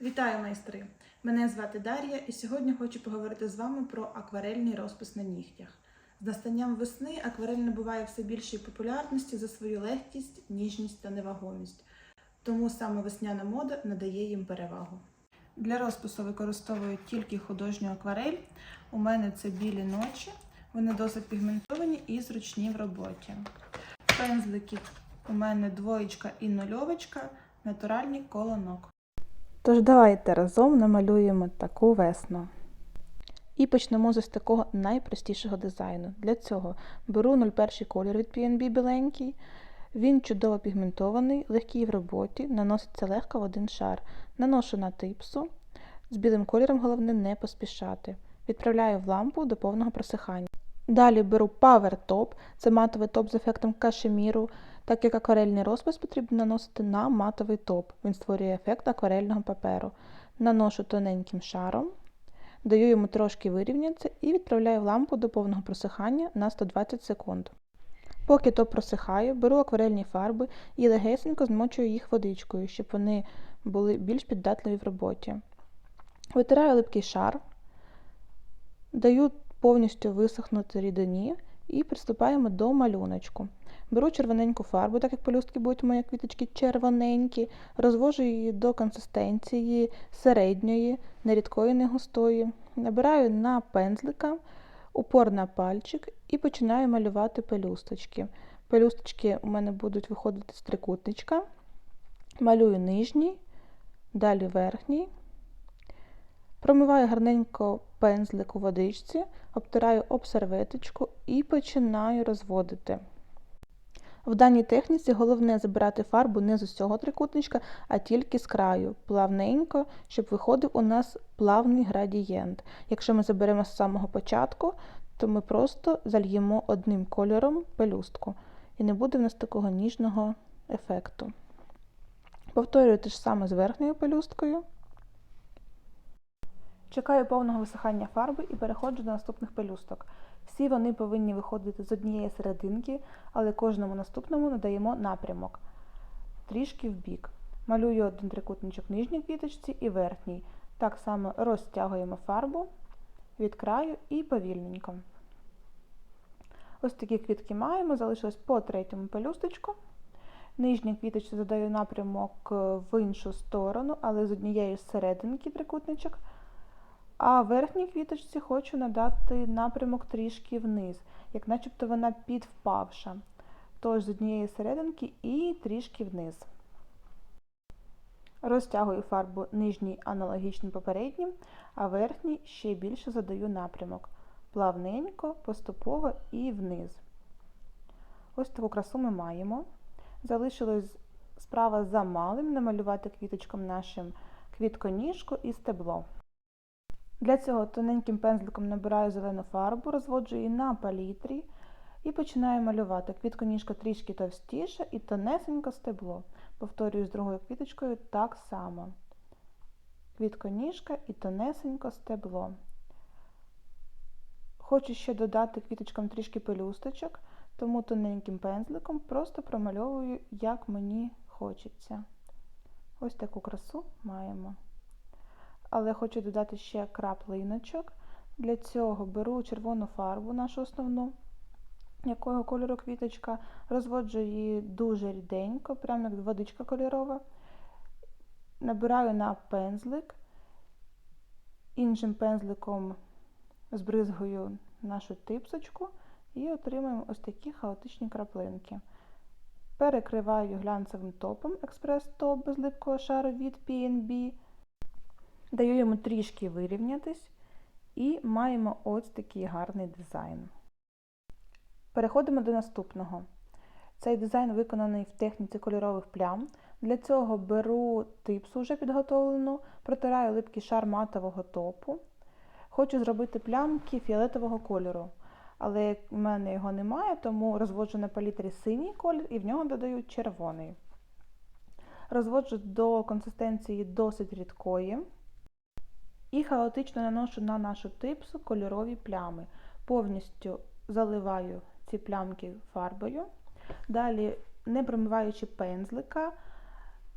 Вітаю майстри! Мене звати Дар'я, і сьогодні хочу поговорити з вами про акварельний розпис на нігтях. З настанням весни акварель набуває все більшої популярності за свою легкість, ніжність та невагомість. Тому саме весняна мода надає їм перевагу. Для розпису використовую тільки художню акварель. У мене це білі ночі. Вони досить пігментовані і зручні в роботі. Пензлики у мене двоєчка і нульовочка, натуральні колонок. Тож давайте разом намалюємо таку весну. І почнемо з такого найпростішого дизайну. Для цього беру 01 колір від PNB біленький. Він чудово пігментований, легкий в роботі, наноситься легко в один шар. Наношу на типсу. З білим кольором головне не поспішати. Відправляю в лампу до повного просихання. Далі беру Power Top, це матовий топ з ефектом кашеміру. Так як акварельний розпис потрібно наносити на матовий топ. Він створює ефект акварельного паперу. Наношу тоненьким шаром, даю йому трошки вирівнятися і відправляю в лампу до повного просихання на 120 секунд. Поки топ просихає, беру акварельні фарби і легесенько змочую їх водичкою, щоб вони були більш піддатливі в роботі. Витираю липкий шар, даю повністю висохнути рідині і приступаємо до малюночку. Беру червоненьку фарбу, так як пелюстки будуть у моєї квіточки червоненькі, розвожу її до консистенції середньої, не рідкої, не густої. Набираю на пензлика, упор на пальчик і починаю малювати пелюсточки. Пелюсточки у мене будуть виходити з трикутничка. Малюю нижній, далі верхній. Промиваю гарненько пензлик у водичці, обтираю об серветочку і починаю розводити. В даній техніці головне забирати фарбу не з усього трикутничка, а тільки з краю, плавненько, щоб виходив у нас плавний градієнт. Якщо ми заберемо з самого початку, то ми просто зальємо одним кольором пелюстку. І не буде в нас такого ніжного ефекту. Повторюю те ж саме з верхньою пелюсткою. Чекаю повного висихання фарби і переходжу до наступних пелюсток. Всі вони повинні виходити з однієї серединки, але кожному наступному надаємо напрямок трішки в бік. Малюю один трикутничок нижній квіточці і верхній. Так само розтягуємо фарбу від краю і повільненько. Ось такі квітки маємо, залишилось по третьому пелюсточку. Нижній квіточці задаю напрямок в іншу сторону, але з однієї серединки трикутничок. А верхній квіточці хочу надати напрямок трішки вниз, як начебто вона підвпавша. Тож з однієї серединки і трішки вниз. Розтягую фарбу нижній аналогічним попереднім, а верхній ще більше задаю напрямок. Плавненько, поступово і вниз. Ось таку красу ми маємо. Залишилось справа за малим намалювати квіточком нашим квітконіжку і стебло. Для цього тоненьким пензликом набираю зелену фарбу, розводжу її на палітрі і починаю малювати. Квітконіжка трішки товстіша і тонесенько стебло. Повторюю з другою квіточкою так само. Квітконіжка і тонесенько стебло. Хочу ще додати квіточкам трішки пелюсточок, тому тоненьким пензликом просто промальовую, як мені хочеться. Ось таку красу маємо але хочу додати ще краплиночок. Для цього беру червону фарбу, нашу основну, якого кольору квіточка, розводжу її дуже ріденько, прямо як водичка кольорова. Набираю на пензлик, іншим пензликом збризгую нашу типсочку і отримуємо ось такі хаотичні краплинки. Перекриваю глянцевим топом експрес-топ без липкого шару від PNB. Даю йому трішки вирівнятись і маємо ось такий гарний дизайн. Переходимо до наступного. Цей дизайн виконаний в техніці кольорових плям. Для цього беру типсу вже підготовлену, протираю липкий шар матового топу. Хочу зробити плямки фіолетового кольору, але в мене його немає, тому розводжу на палітрі синій колір і в нього додаю червоний. Розводжу до консистенції досить рідкої. І хаотично наношу на нашу типсу кольорові плями. Повністю заливаю ці плямки фарбою. Далі, не промиваючи пензлика,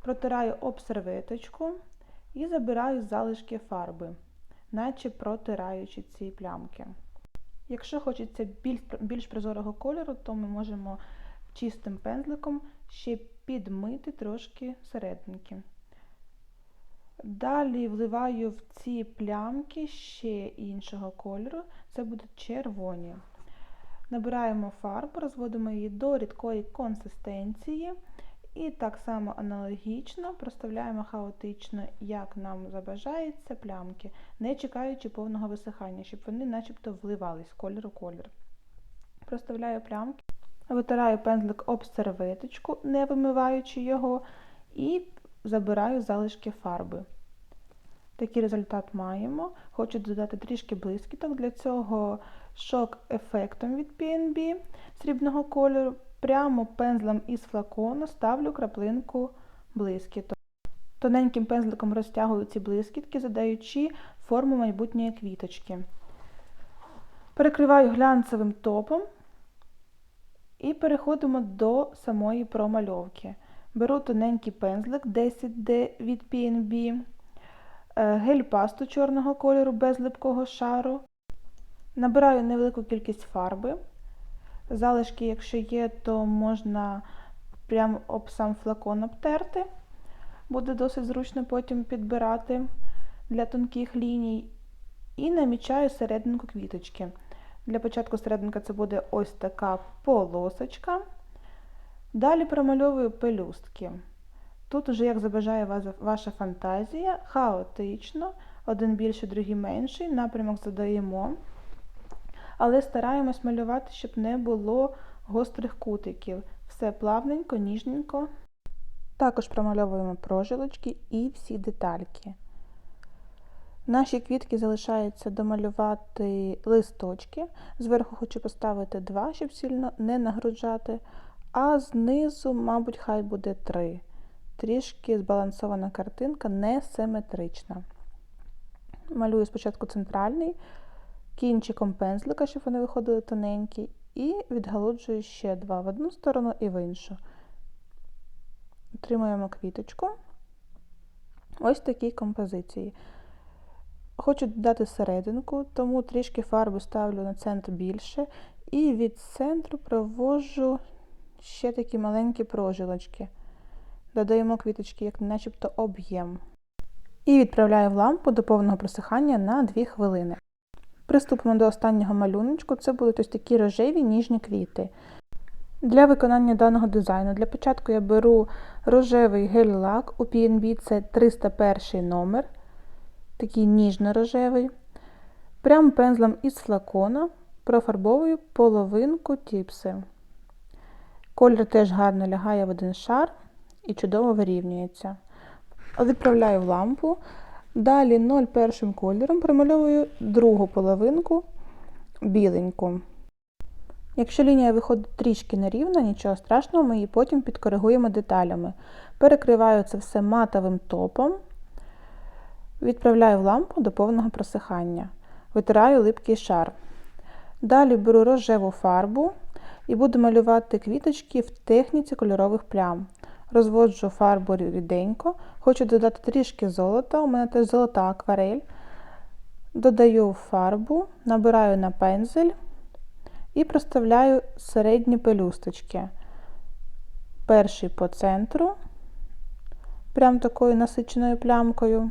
протираю об серветочку і забираю залишки фарби, наче протираючи ці плямки. Якщо хочеться більш, більш прозорого кольору, то ми можемо чистим пензликом ще підмити трошки серединки. Далі вливаю в ці плямки ще іншого кольору, це будуть червоні. Набираємо фарбу, розводимо її до рідкої консистенції і так само аналогічно проставляємо хаотично, як нам забажається, плямки, не чекаючи повного висихання, щоб вони начебто вливались з кольору в колір. Проставляю плямки, витираю пензлик об серветочку, не вимиваючи його, і забираю залишки фарби. Такий результат маємо. Хочу додати трішки блискіток. Для цього шок-ефектом від PNB срібного кольору. Прямо пензлем із флакону ставлю краплинку блискіток. Тоненьким пензликом розтягую ці блискітки, задаючи форму майбутньої квіточки. Перекриваю глянцевим топом і переходимо до самої промальовки. Беру тоненький пензлик 10D від PNB, гель-пасту чорного кольору без липкого шару. Набираю невелику кількість фарби. Залишки, якщо є, то можна прямо об сам флакон обтерти. Буде досить зручно потім підбирати для тонких ліній. І намічаю серединку квіточки. Для початку серединка це буде ось така полосочка. Далі промальовую пелюстки. Тут уже, як забажає ваша фантазія, хаотично, один більший, другий менший, напрямок задаємо, але стараємось малювати, щоб не було гострих кутиків. Все плавненько, ніжненько. Також промальовуємо прожилочки і всі детальки. Наші квітки залишається домалювати листочки. Зверху хочу поставити два, щоб сильно не нагружати, а знизу, мабуть, хай буде три. Трішки збалансована картинка, не симетрична. Малюю спочатку центральний, кінчиком пензлика, щоб вони виходили тоненькі, і відгалуджую ще два в одну сторону і в іншу. Отримуємо квіточку. Ось такій композиції. Хочу додати серединку, тому трішки фарби ставлю на центр більше, і від центру провожу ще такі маленькі прожилочки. Додаємо квіточки, як начебто об'єм. І відправляю в лампу до повного просихання на 2 хвилини. Приступимо до останнього малюночку. Це будуть ось такі рожеві ніжні квіти. Для виконання даного дизайну для початку я беру рожевий гель-лак у PNB це 301 номер, такий ніжно-рожевий. Прямо пензлем із флакона профарбовую половинку тіпси. Колір теж гарно лягає в один шар і чудово вирівнюється. Відправляю в лампу. Далі 0,1 кольором промальовую другу половинку біленьку. Якщо лінія виходить трішки нерівна, нічого страшного, ми її потім підкоригуємо деталями. Перекриваю це все матовим топом, відправляю в лампу до повного просихання. Витираю липкий шар. Далі беру рожеву фарбу і буду малювати квіточки в техніці кольорових плям. Розводжу фарбу ріденько, хочу додати трішки золота, у мене теж золота акварель. Додаю фарбу, набираю на пензель і проставляю середні пелюсточки. Перший по центру, прям такою насиченою плямкою,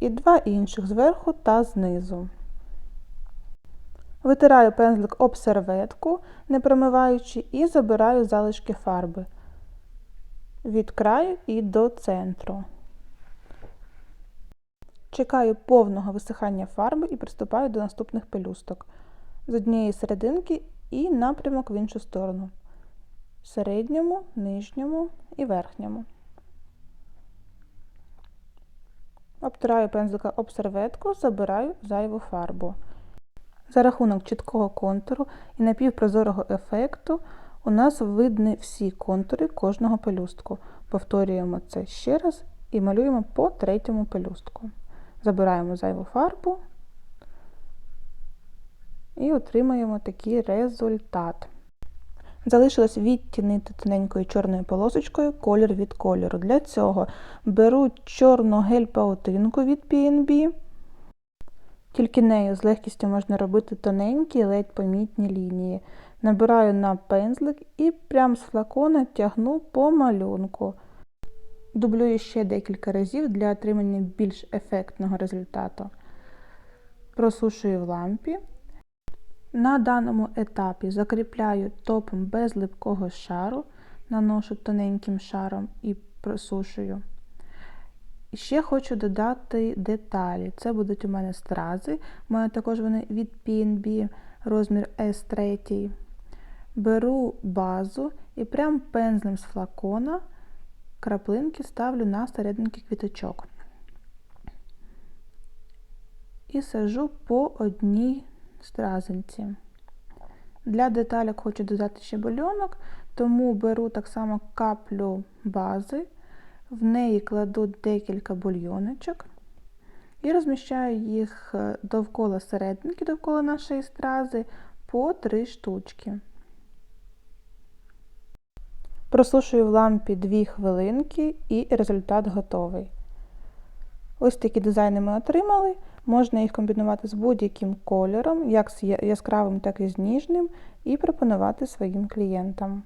і два інших зверху та знизу. Витираю пензлик об серветку, не промиваючи, і забираю залишки фарби від краю і до центру. Чекаю повного висихання фарби і приступаю до наступних пелюсток. З однієї серединки і напрямок в іншу сторону. Середньому, нижньому і верхньому. Обтираю пензлика об серветку, забираю зайву фарбу. За рахунок чіткого контуру і напівпрозорого ефекту у нас видні всі контури кожного пелюстку. Повторюємо це ще раз і малюємо по третьому пелюстку. Забираємо зайву фарбу і отримаємо такий результат. Залишилось відтінити тоненькою чорною полосочкою колір від кольору. Для цього беру чорну гель-паутинку від PNB. Тільки нею з легкістю можна робити тоненькі, ледь помітні лінії. Набираю на пензлик і прямо з флакона тягну по малюнку. Дублюю ще декілька разів для отримання більш ефектного результату. Просушую в лампі. На даному етапі закріпляю топом без липкого шару, наношу тоненьким шаром і просушую. І ще хочу додати деталі. Це будуть у мене стрази. У мене також вони від PNB розмір S3. Беру базу і прям пензлем з флакона краплинки ставлю на серединки квіточок. І сажу по одній стразинці. Для деталек хочу додати ще бульонок, тому беру так само каплю бази, в неї кладу декілька бульйоночок і розміщаю їх е, довкола серединки, довкола нашої стрази по три штучки. Просушую в лампі 2 хвилинки і результат готовий. Ось такі дизайни ми отримали. Можна їх комбінувати з будь-яким кольором, як з яскравим, так і з ніжним, і пропонувати своїм клієнтам.